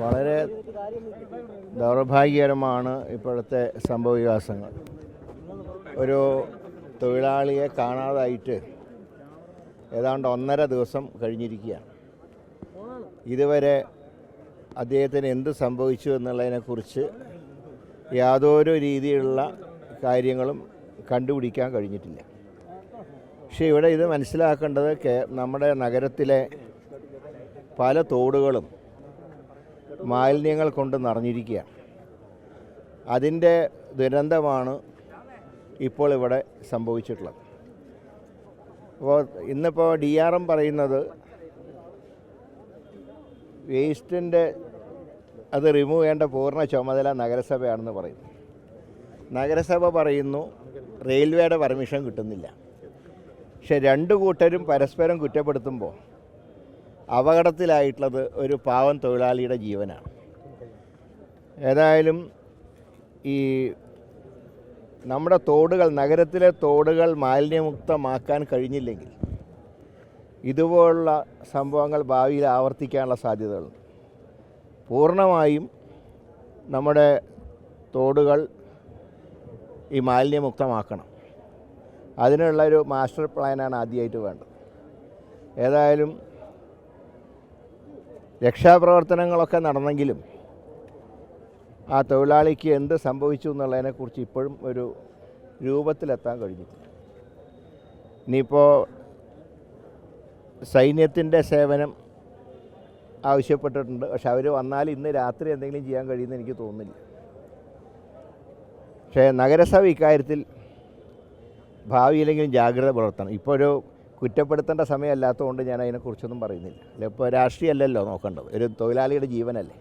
വളരെ ദൗർഭാഗ്യകരമാണ് ഇപ്പോഴത്തെ സംഭവവികാസങ്ങൾ. ഒരു തൊഴിലാളിയെ കാണാതായിട്ട് ഏതാണ്ട് ഒന്നര ദിവസം കഴിഞ്ഞിരിക്കുകയാണ്. ഇതുവരെ അദ്ദേഹത്തിന് എന്ത് സംഭവിച്ചു എന്നുള്ളതിനെക്കുറിച്ച് യാതൊരു രീതിയിലുള്ള കാര്യങ്ങളും കണ്ടുപിടിക്കാൻ കഴിഞ്ഞിട്ടില്ല. പക്ഷേ ഇവിടെ ഇത് മനസ്സിലാക്കേണ്ടത് നമ്മുടെ നഗരത്തിലെ പല തോടുകളും മാലിന്യങ്ങൾ കൊണ്ട് നിറഞ്ഞിരിക്കുകയാണ്. അതിന്റെ ദുരന്തമാണ് ഇപ്പോൾ ഇവിടെ സംഭവിച്ചിട്ടുള്ളത്. അപ്പോൾ ഇന്നിപ്പോൾ ഡി ആർ എം പറയുന്നത് വേസ്റ്റിന്റെ അത് റിമൂവ് ചെയ്യേണ്ട പൂർണ ചുമതല നഗരസഭയാണെന്ന് പറയുന്നു. നഗരസഭ പറയുന്നു റെയിൽവേയുടെ പെർമിഷൻ കിട്ടുന്നില്ല. പക്ഷെ രണ്ട് കൂട്ടരും പരസ്പരം കുറ്റപ്പെടുത്തുമ്പോൾ അപകടത്തിലായിട്ടുള്ളത് ഒരു പാവം തൊഴിലാളിയുടെ ജീവനാണ്. ഏതായാലും ഈ നമ്മുടെ തോടുകൾ നഗരത്തിലെ തോടുകൾ മാലിന്യമുക്തമാക്കാൻ കഴിഞ്ഞില്ലെങ്കിൽ ഇതുപോലുള്ള സംഭവങ്ങൾ ഭാവിയിൽ ആവർത്തിക്കാനുള്ള സാധ്യതകളുണ്ട് പൂർണമായും നമ്മുടെ തോടുകൾ ഈ മാലിന്യമുക്തമാക്കണം. അതിനുള്ളൊരു മാസ്റ്റർ പ്ലാനാണ് ആദ്യമായിട്ട് വേണ്ടത്. ഏതായാലും രക്ഷാപ്രവർത്തനങ്ങളൊക്കെ നടന്നെങ്കിലും ആ തൊഴിലാളിക്ക് എന്ത് സംഭവിച്ചു എന്നുള്ളതിനെക്കുറിച്ച് ഇപ്പോഴും ഒരു രൂപത്തിലെത്താൻ കഴിഞ്ഞിട്ടില്ല. ഇനിയിപ്പോൾ സൈന്യത്തിന്റെ സേവനം ആവശ്യപ്പെട്ടിട്ടുണ്ട്. പക്ഷെ അവർ വന്നാൽ ഇന്ന് രാത്രി എന്തെങ്കിലും ചെയ്യാൻ കഴിയുമെന്ന് എനിക്ക് തോന്നുന്നില്ല. പക്ഷേ നഗരസഭ ഇക്കാര്യത്തിൽ ഭാവിയിലെങ്കിലും ജാഗ്രത പുലർത്തണം. ഇപ്പോൾ ഒരു കുറ്റപ്പെടുത്തേണ്ട സമയമല്ലാത്തതുകൊണ്ട് ഞാൻ അതിനെക്കുറിച്ചൊന്നും പറയുന്നില്ല. ഇപ്പോൾ രാഷ്ട്രീയമല്ലല്ലോ നോക്കേണ്ടത്. ഒരു തൊഴിലാളിയുടെ ജീവനല്ലേ.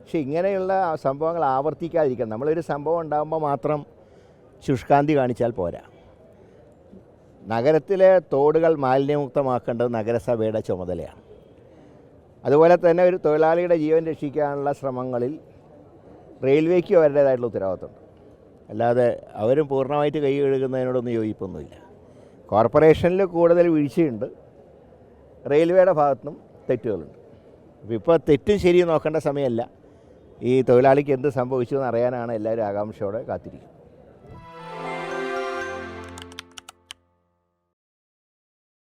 പക്ഷേ ഇങ്ങനെയുള്ള സംഭവങ്ങൾ ആവർത്തിക്കാതിരിക്കണം. നമ്മളൊരു സംഭവം ഉണ്ടാകുമ്പോൾ മാത്രം ശുഷ്കാന്തി കാണിച്ചാൽ പോരാ. നഗരത്തിലെ തോടുകൾ മാലിന്യമുക്തമാക്കേണ്ടത് നഗരസഭയുടെ ചുമതലയാണ്. അതുപോലെ തന്നെ ഒരു തൊഴിലാളിയുടെ ജീവൻ രക്ഷിക്കാനുള്ള ശ്രമങ്ങളിൽ റെയിൽവേക്കും അവരുടേതായിട്ടുള്ള ഉത്തരവാദിത്തമുണ്ട് അല്ലാതെ അവരും പൂർണമായിട്ട് കൈ കഴുകുന്നതിനോടൊന്നും യോജിപ്പൊന്നുമില്ല. കോർപ്പറേഷനിൽ കൂടുതൽ വീഴ്ചയുണ്ട്. റെയിൽവേയുടെ ഭാഗത്തുനിന്നും തെറ്റുകളുണ്ട്. അപ്പോൾ ഇപ്പോൾ തെറ്റും ശരിയും നോക്കേണ്ട സമയമല്ല. ഈ തൊഴിലാളിക്ക് എന്ത് സംഭവിച്ചു എന്ന് അറിയാനാണ് എല്ലാവരും ആകാംക്ഷയോടെ കാത്തിരിക്കുന്നത്.